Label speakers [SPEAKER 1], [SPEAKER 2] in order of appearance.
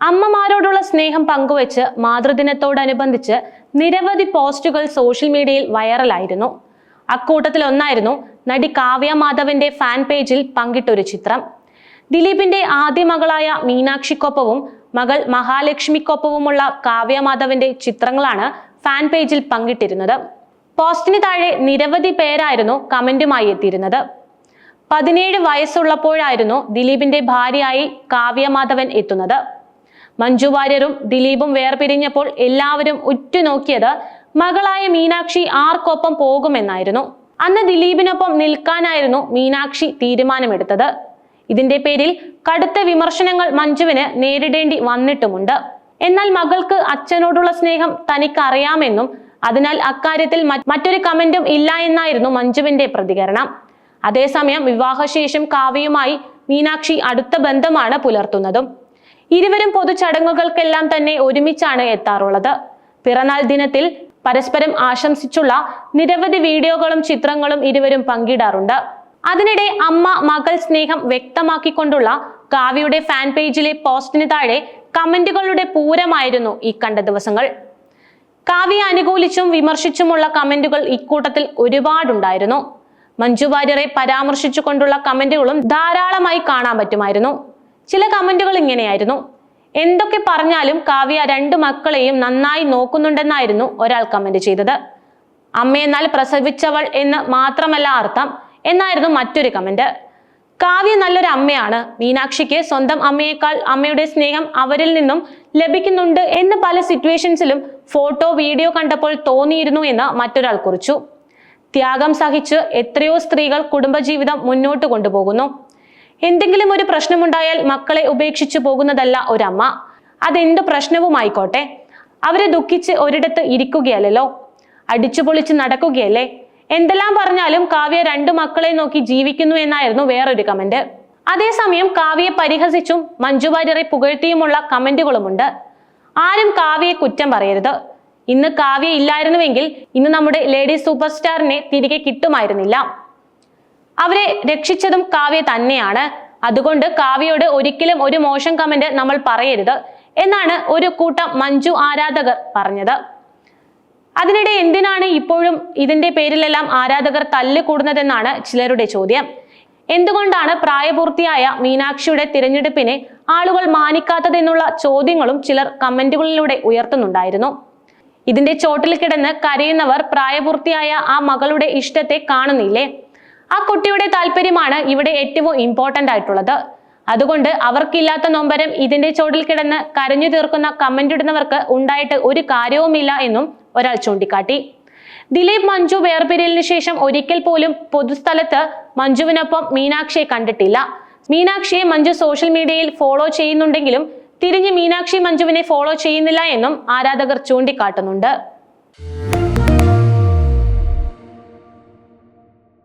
[SPEAKER 1] അമ്മമാരോടുള്ള സ്നേഹം പങ്കുവച്ച് മാതൃദിനത്തോടനുബന്ധിച്ച് നിരവധി പോസ്റ്റുകൾ സോഷ്യൽ മീഡിയയിൽ വൈറലായിരുന്നു. അക്കൂട്ടത്തിൽ ഒന്നായിരുന്നു നടി കാവ്യ മാധവന്റെ ഫാൻ പേജിൽ പങ്കിട്ടൊരു ചിത്രം. ദിലീപിന്റെ ആദ്യ മകളായ മീനാക്ഷിക്കൊപ്പവും മകൾ മഹാലക്ഷ്മിക്കൊപ്പവുമുള്ള കാവ്യ മാധവന്റെ ചിത്രങ്ങളാണ് ഫാൻ പേജിൽ പങ്കിട്ടിരുന്നത്. പോസ്റ്റിന് താഴെ നിരവധി പേരായിരുന്നു കമന്റുമായി എത്തിയിരുന്നത്. പതിനേഴ് വയസ്സുള്ളപ്പോഴായിരുന്നു ദിലീപിന്റെ ഭാര്യയായി കാവ്യ മാധവൻ എത്തുന്നത്. മഞ്ജു വാര്യരും ദിലീപും വേർപിരിഞ്ഞപ്പോൾ എല്ലാവരും ഉറ്റുനോക്കിയത് മകളായ മീനാക്ഷി ആർക്കൊപ്പം പോകുമെന്നായിരുന്നു. അന്ന് ദിലീപിനൊപ്പം നിൽക്കാനായിരുന്നു മീനാക്ഷി തീരുമാനമെടുത്തത്. ഇതിന്റെ പേരിൽ കടുത്ത വിമർശനങ്ങൾ മഞ്ജുവിന് നേരിടേണ്ടി വന്നിട്ടുമുണ്ട്. എന്നാൽ മകൾക്ക് അച്ഛനോടുള്ള സ്നേഹം തനിക്ക് അറിയാമെന്നും അതിനാൽ അക്കാര്യത്തിൽ മറ്റൊരു കമന്റും ഇല്ല എന്നായിരുന്നു മഞ്ജുവിന്റെ പ്രതികരണം. അതേസമയം വിവാഹശേഷം കാവ്യയുമായി മീനാക്ഷി അടുത്ത ബന്ധമാണ് പുലർത്തുന്നതും. ഇരുവരും പൊതുചടങ്ങുകൾക്കെല്ലാം തന്നെ ഒരുമിച്ചാണ് എത്താറുള്ളത്. പിറന്നാൾ ദിനത്തിൽ പരസ്പരം ആശംസിച്ചുള്ള നിരവധി വീഡിയോകളും ചിത്രങ്ങളും ഇരുവരും പങ്കിടാറുണ്ട്. അതിനിടെ അമ്മ മകൾ സ്നേഹം വ്യക്തമാക്കിക്കൊണ്ടുള്ള കാവ്യയുടെ ഫാൻ പേജിലെ പോസ്റ്റിന് താഴെ കമന്റുകളുടെ പൂരമായിരുന്നു ഈ കണ്ട ദിവസങ്ങൾ. കാവ്യ അനുകൂലിച്ചും വിമർശിച്ചുമുള്ള കമന്റുകൾ ഇക്കൂട്ടത്തിൽ ഒരുപാടുണ്ടായിരുന്നു. മഞ്ജു വാര്യരെ പരാമർശിച്ചുകൊണ്ടുള്ള കമന്റുകളും ധാരാളമായി കാണാൻ പറ്റുമായിരുന്നു. ചില കമന്റുകൾ ഇങ്ങനെയായിരുന്നു. എന്തൊക്കെ പറഞ്ഞാലും കാവ്യ രണ്ട് മക്കളെയും നന്നായി നോക്കുന്നുണ്ടെന്നായിരുന്നു ഒരാൾ കമന്റ് ചെയ്തത്. അമ്മയെന്നാൽ പ്രസവിച്ചവൾ എന്ന് മാത്രമല്ല അർത്ഥം എന്നായിരുന്നു മറ്റൊരു കമന്റ്. കാവ്യ നല്ലൊരു അമ്മയാണ്. മീനാക്ഷിക്ക് സ്വന്തം അമ്മയേക്കാൾ അമ്മയുടെ സ്നേഹം അവരിൽ നിന്നും ലഭിക്കുന്നുണ്ട് എന്ന് പല സിറ്റുവേഷൻസിലും ഫോട്ടോ വീഡിയോ കണ്ടപ്പോൾ തോന്നിയിരുന്നു എന്ന് മറ്റൊരാൾ കുറിച്ചു. ത്യാഗം സഹിച്ച് എത്രയോ സ്ത്രീകൾ കുടുംബജീവിതം മുന്നോട്ട് കൊണ്ടുപോകുന്നു. എന്തെങ്കിലും ഒരു പ്രശ്നമുണ്ടായാൽ മക്കളെ ഉപേക്ഷിച്ചു പോകുന്നതല്ല ഒരമ്മ. അതെന്ത് പ്രശ്നവുമായിക്കോട്ടെ? അവരെ ദുഃഖിച്ച് ഒരിടത്ത് ഇരിക്കുകയല്ലോ അടിച്ചു പൊളിച്ച് നടക്കുകയല്ലേ? എന്തെല്ലാം പറഞ്ഞാലും കാവ്യ രണ്ടു മക്കളെ നോക്കി ജീവിക്കുന്നു എന്നായിരുന്നു വേറൊരു കമന്റ് അതേസമയം കാവ്യയെ പരിഹസിച്ചും മഞ്ജു വാര്യരെ പുകഴ്ത്തിയുമുള്ള കമന്റുകളുമുണ്ട്. ആരും കാവ്യയെ കുറ്റം പറയരുത്. ഇന്ന് കാവ്യ ഇല്ലായിരുന്നുവെങ്കിൽ ഇന്ന് നമ്മുടെ ലേഡി സൂപ്പർ സ്റ്റാറിനെ തിരികെ കിട്ടുമായിരുന്നില്ല. അവരെ രക്ഷിച്ചതും കാവ്യ തന്നെയാണ്. അതുകൊണ്ട് കാവ്യയോട് ഒരിക്കലും ഒരു മോശം കമന്റ് നമ്മൾ പറയരുത് എന്നാണ് ഒരു കൂട്ടം മഞ്ജു ആരാധകർ പറഞ്ഞത്. അതിനിടെ എന്തിനാണ് ഇപ്പോഴും ഇതിന്റെ പേരിലെല്ലാം ആരാധകർ തല്ലുകൂടുന്നതെന്നാണ് ചിലരുടെ ചോദ്യം. എന്തുകൊണ്ടാണ് പ്രായപൂർത്തിയായ മീനാക്ഷിയുടെ തിരഞ്ഞെടുപ്പിനെ ആളുകൾ മാനിക്കാത്തതെന്നുള്ള ചോദ്യങ്ങളും ചിലർ കമന്റുകളിലൂടെ ഉയർത്തുന്നുണ്ടായിരുന്നു. ഇതിന്റെ ചോട്ടിൽ കിടന്ന് കരയുന്നവർ പ്രായപൂർത്തിയായ ആ മകളുടെ ഇഷ്ടത്തെ കാണുന്നില്ലേ? ആ കുട്ടിയുടെ താല്പര്യമാണ് ഇവിടെ ഏറ്റവും ഇമ്പോർട്ടന്റ് ആയിട്ടുള്ളത്. അതുകൊണ്ട് അവർക്കില്ലാത്ത നൊമ്പരം ഇതിന്റെ ചോടിൽ കിടന്ന് കരഞ്ഞു തീർക്കുന്ന കമന്റ് ഇടുന്നവർക്ക് ഉണ്ടായിട്ട് ഒരു കാര്യവുമില്ല എന്നും ഒരാൾ ചൂണ്ടിക്കാട്ടി. ദിലീപ് മഞ്ജു വേർപിരിയലിന് ശേഷം ഒരിക്കൽ പോലും പൊതുസ്ഥലത്ത് മഞ്ജുവിനൊപ്പം മീനാക്ഷിയെ കണ്ടിട്ടില്ല. മീനാക്ഷിയെ മഞ്ജു സോഷ്യൽ മീഡിയയിൽ ഫോളോ ചെയ്യുന്നുണ്ടെങ്കിലും തിരിഞ്ഞ് മീനാക്ഷി മഞ്ജുവിനെ ഫോളോ ചെയ്യുന്നില്ല എന്നും ആരാധകർ ചൂണ്ടിക്കാട്ടുന്നുണ്ട്.